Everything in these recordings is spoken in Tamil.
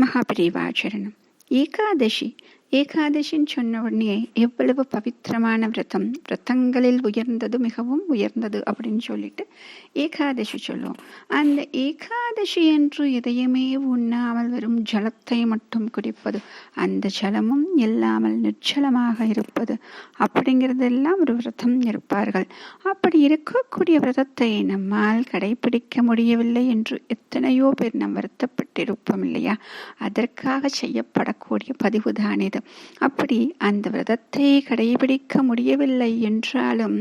महापरिवाचरणम् एकादशी ஏகாதசின்னு சொன்ன உடனே எவ்வளவு பவித்திரமான விரதம் விரதங்களில் உயர்ந்தது மிகவும் உயர்ந்தது அப்படின்னு சொல்லிட்டு ஏகாதசி சொல்லுவோம். அந்த ஏகாதசி என்று எதையுமே உண்ணாமல் வெறும் ஜலத்தை மட்டும் குடிப்பது அந்த ஜலமும் இல்லாமல் நிச்சலமாக இருப்பது அப்படிங்கிறதெல்லாம் ஒரு விரதம் இருப்பார்கள். அப்படி இருக்கக்கூடிய விரதத்தை நம்மால் கடைபிடிக்க முடியவில்லை என்று எத்தனையோ பேர் நாம் வருத்தப்பட்டிருப்போம் இல்லையா? அதற்காக செய்யப்படக்கூடிய பதிவு தான் இது அப்படி அந்த விரதத்தை கடைபிடிக்க முடியவில்லை என்றாலும்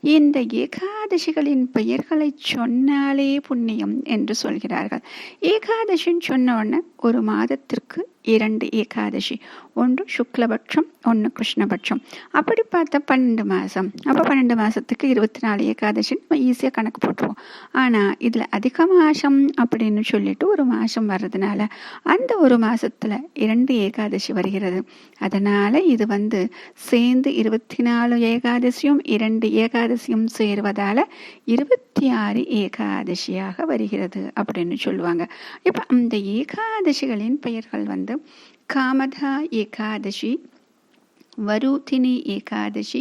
இந்த ஏகாதசிகளின் பெயர்களை சொன்னாலே புண்ணியம் என்று சொல்கிறார்கள். ஏகாதசின்னு சொன்ன உடனே ஒரு மாதத்திற்கு இரண்டு ஏகாதசி. ஒன்று சுக்லபட்சம் ஒன்று கிருஷ்ணபட்சம். அப்படி பார்த்தா பன்னெண்டு மாதம் அப்போ பன்னெண்டு மாதத்துக்கு இருபத்தி நாலு ஏகாதசி நம்ம ஈஸியாக கணக்கு போட்டுருவோம். ஆனால் இதில் அதிக மாதம் அப்படின்னு சொல்லிட்டு ஒரு மாதம் வர்றதுனால அந்த ஒரு மாதத்தில் இரண்டு ஏகாதசி வருகிறது. அதனால் இது வந்து சேர்ந்து இருபத்தி நாலு ஏகாதசியும் இரண்டு ஏகாதசியும் சேருவதால் இருபத்தி ஆறு ஏகாதசியாக வருகிறது அப்படின்னு சொல்லுவாங்க. இப்போ அந்த ஏகாதசிகளின் பெயர்கள் வந்து மாதம் காமதா ஏகாதசி वरुथिनी एकादशी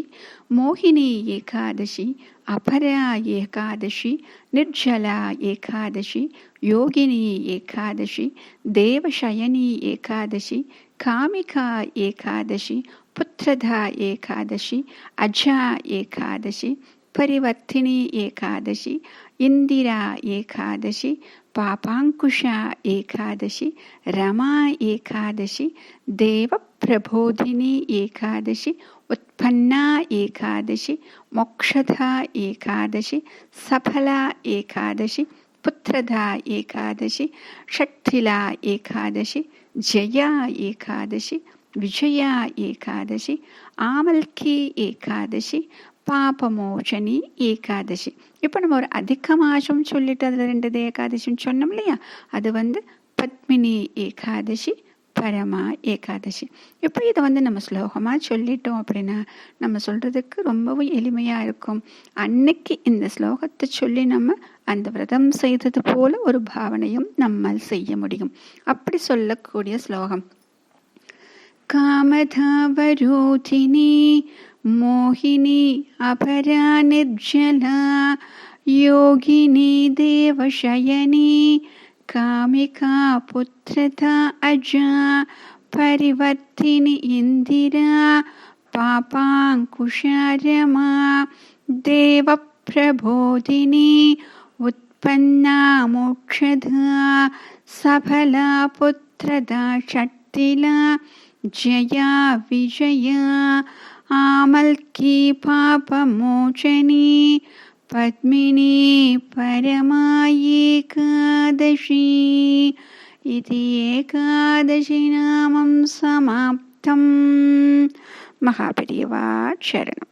मोहिनी एकादशी अपरा एकादशी निर्जला एकादशी योगिनी एकादशी देवशयनी एकादशी कामिका एकादशी पुत्रधा एकादशी अजा एकादशी परिवर्तिनी एकादशी ఇందిరా ఏకాదశి పాపాంకుశ ఏకాదశి రమా ఏకాదశి దేవ ప్రబోధిని ఏకాదశి ఉత్పన్న ఏకాదశి మోక్షధ ఏకాదశి సఫల ఏకాదశి పుత్రధ ఏకాదశి షట్థిల ఏకాదశి జయ ఏకాదశి విజయ ఏకాదశి ఆమల్కి ఏకాదశి பாபமோச்சனி ஏகாதசி. இப்போ நம்ம ஒரு அதிக மாசம் சொல்லிட்டு அதில் ரெண்டு ஏகாதசின்னு சொன்னோம் இல்லையா? அது வந்து பத்மினி ஏகாதசி பரமா ஏகாதசி. இப்போ இதை வந்து நம்ம ஸ்லோகமாக சொல்லிட்டோம் அப்படின்னா நம்ம சொல்கிறதுக்கு ரொம்பவும் எளிமையாக இருக்கும். அன்னைக்கு இந்த ஸ்லோகத்தை சொல்லி நம்ம அந்த விரதம் செய்தது போல ஒரு பாவனையும் நம்மால் செய்ய முடியும். அப்படி சொல்லக்கூடிய ஸ்லோகம். காமதாவரோதினி मोहिनी अपरा निर्जला योगिनी देवशयनी कामिका पुत्रता अजा परिवर्तिनि इन्दिरा पापाङ्कुशरमा देवप्रबोधिनी उत्पन्ना मोक्षधा सफला पुत्रदा शक्तिला जया विजया ఆమల్కి పాపమోచని పద్మిని పరమాయేకాదశి ఇది ఏకాదశి నామం సమాప్తం మహాపరివా శరణం